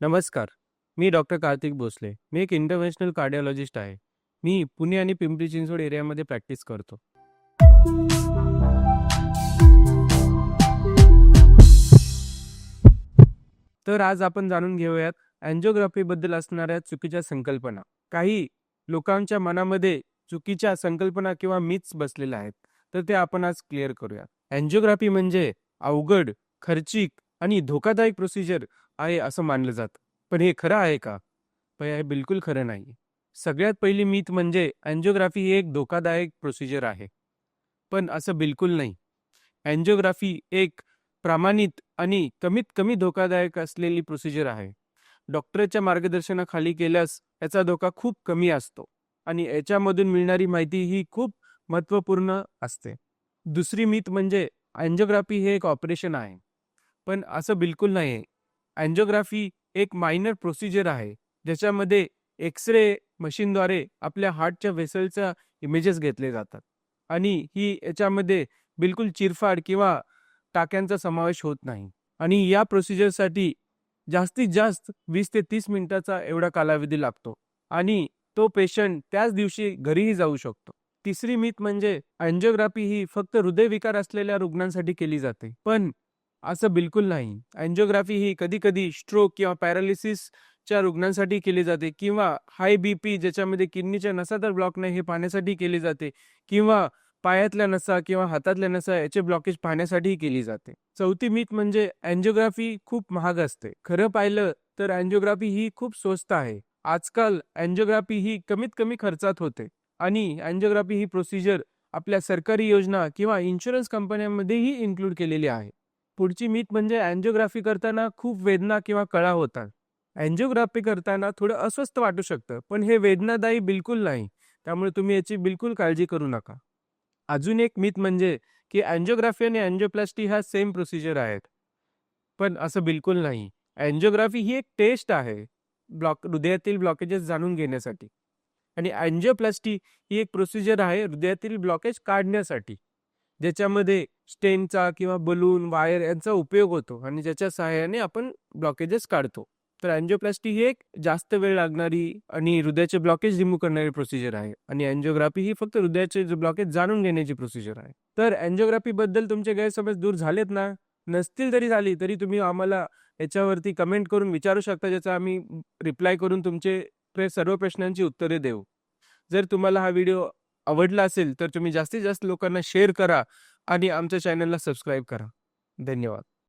नमस्कार मी डॉक्टर कार्तिक भोसले. मी एक इंटरनॅशनल कार्डिओलॉजिस्ट आहे. मी पुणे आणि पिंपरी चिंचवड एरियामध्ये प्रॅक्टिस करतो. तर आज आपण जाणून घेऊयात अँजिओग्राफीबद्दल असणाऱ्या चुकीच्या संकल्पना. काही लोकांच्या मनामध्ये चुकीच्या संकल्पना किंवा मिथ्स बसलेल्या आहेत तर ते आपण आज क्लिअर करूया अँजिओग्राफी म्हणजे अवघड खर्चिक आणि धोकादायक प्रोसिजर आहे असं मानलं जातं. पण हे खरं आहे का? पण हे बिलकुल खरं नाही सगळ्यात पहिली मीत म्हणजे अँजिओग्राफी ही एक धोकादायक प्रोसिजर आहे. पण असं बिलकुल नाही. अँजिओग्राफी एक प्रामाणित आणि कमीत कमी धोकादायक असलेली प्रोसिजर आहे. डॉक्टरच्या मार्गदर्शनाखाली केल्यास याचा धोका खूप कमी असतो आणि याच्यामधून मिळणारी माहिती ही खूप महत्त्वपूर्ण असते. दुसरी मीत म्हणजे अँजिओग्राफी हे एक ऑपरेशन आहे. पण असं बिलकुल नाही आहे अँजिओग्राफी एक मायनर प्रोसिजर आहे ज्याच्यामध्ये एक्स रे मशीनद्वारे आपल्या हार्टच्या वेसलचा इमेजेस घेतले जातात. आणि ही याच्यामध्ये बिलकुल चिरफाड किंवा टाक्यांचा समावेश होत नाही. आणि या प्रोसिजरसाठी जास्तीत जास्त वीस ते तीस मिनिटाचा एवढा कालावधी लागतो. आणि तो पेशंट त्याच दिवशी घरीही जाऊ शकतो. तिसरी मीथ म्हणजे अँजिओग्राफी ही फक्त हृदयविकार असलेल्या रुग्णांसाठी केली जाते. पण असं बिलकुल नाही. अँजिओग्राफी ही कधी कधी स्ट्रोक किंवा पॅरालिसिसच्या रुग्णांसाठी केली जाते किंवा हाय बी पी ज्याच्यामध्ये किडनीच्या नसा तर ब्लॉक नाही हे पाहण्यासाठी केली जाते किंवा पायातल्या नसा किंवा हातातल्या नसा याचे ब्लॉकेज पाहण्यासाठीही केली जाते. चौथी मीथ म्हणजे अँजिओग्राफी खूप महाग असते. खरं पाहिलं तर अँजिओग्राफी ही खूप स्वस्त आहे. आजकाल अँजिओग्राफी ही कमीत कमी खर्चात होते आणि अँजिओग्राफी ही प्रोसिजर आपल्या सरकारी योजना किंवा इन्शुरन्स कंपन्यांमध्येही इन्क्लूड केलेली आहे. पुढची मीत म्हणजे अँजिओग्राफी करताना खूप वेदना किंवा कळा होतात. अँजिओग्राफी करताना थोडं अस्वस्थ वाटू शकतं पण हे वेदनादायी बिलकुल नाही. त्यामुळे तुम्ही याची बिलकुल काळजी करू नका. अजून एक मीत म्हणजे की अँजिओग्राफी आणि अँजिओप्लास्टी ह्या सेम प्रोसिजर आहेत. पण असं बिलकुल नाही. अँजिओग्राफी ही एक टेस्ट आहे ब्लॉक हृदयातील ब्लॉकेजेस जाणून घेण्यासाठी. आणि अँजिओप्लास्टी ही एक प्रोसिजर आहे हृदयातील ब्लॉकेज काढण्यासाठी. ज्याच्यामध्ये स्टेनचा किंवा बलून वायर यांचा उपयोग होतो आणि ज्याच्या सहाय्याने आपण ब्लॉकेजेस काढतो. तर अँजिओप्लास्टी ही एक जास्त वेळ लागणारी आणि हृदयाचे ब्लॉकेज रिमूव्ह करणारी प्रोसिजर आहे आणि अँजिओग्राफी ही फक्त हृदयाचे ब्लॉकेज जाणून घेण्याची प्रोसिजर आहे. तर अँजिओग्राफी बद्दल तुमचे गैरसमज दूर झालेत ना? नसतील तरी झाली तरी तुम्ही आम्हाला याच्यावरती कमेंट करून विचारू शकता ज्याचा आम्ही रिप्लाय करून तुमचे सर्व प्रश्नांची उत्तरे देऊ. जर तुम्हाला हा व्हिडिओ आवडला असेल तर तुम्ही जास्तीत जास्त लोकांना शेअर करा आणि आमच्या चॅनलला सबस्क्राईब करा. धन्यवाद.